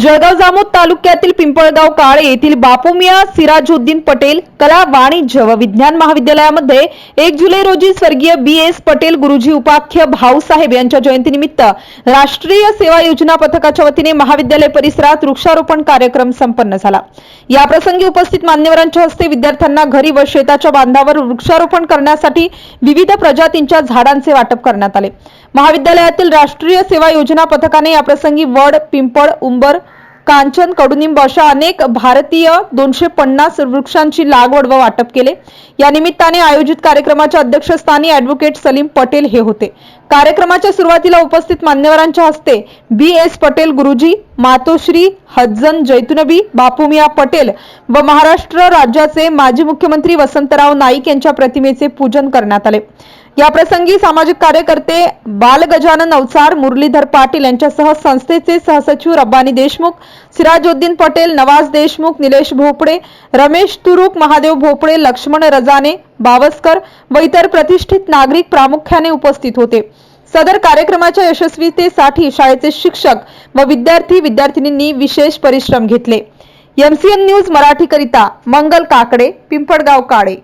जळगाव जामोद तालुक्यातील पिंपळगाव काळे येथील बापूमिया सिराजुद्दीन पटेल कला वाणिज्य व विज्ञान महाविद्यालयामध्ये एक जुलै रोजी स्वर्गीय बी एस पटेल गुरुजी उपाख्य भाऊसाहेब यांच्या जयंतीनिमित्त राष्ट्रीय सेवा योजना पथकाच्या वतीने महाविद्यालय परिसरात वृक्षारोपण कार्यक्रम संपन्न झाला. याप्रसंगी उपस्थित मान्यवरांच्या हस्ते विद्यार्थ्यांना घरी व शेताच्या बांधावर वृक्षारोपण करण्यासाठी विविध प्रजातींच्या झाडांचे वाटप करण्यात आले. महाविद्यालयातील राष्ट्रीय सेवा योजना पथकाने याप्रसंगी वड पिंपळ उंबर कांचन कडुनिंब अशा अनेक भारतीय दोनशे पन्नास वृक्षांची लागवड व वाटप केले. या निमित्ताने आयोजित कार्यक्रमाच्या अध्यक्षस्थानी ॲडव्होकेट सलीम पटेल हे होते. कार्यक्रमाच्या सुरुवातीला उपस्थित मान्यवरांच्या हस्ते बी एस पटेल गुरुजी मातोश्री हज्जन जैतुनबी बापूमिया पटेल व महाराष्ट्र राज्याचे माजी मुख्यमंत्री वसंतराव नाईक यांच्या प्रतिमेचे पूजन करण्यात आले. या प्रसंगी सामाजिक कार्यकर्ते बाल गजानन अवचार मुरलीधर पाटील यांच्यासह संस्थेचे सहसचिव रब्बानी देशमुख सिराजुद्दीन पटेल नवाज देशमुख निलेश भोपळे रमेश तुरुक महादेव भोपळे लक्ष्मण रजाने बावस्कर व इतर प्रतिष्ठित नागरिक प्रामुख्याने उपस्थित होते. सदर कार्यक्रमाच्या यशस्वीतेसाठी शाळेचे शिक्षक व विद्यार्थी विद्यार्थिनींनी विशेष परिश्रम घेतले. एमसीएन न्यूज मराठीकरिता मंगल काकडे पिंपळगाव काळे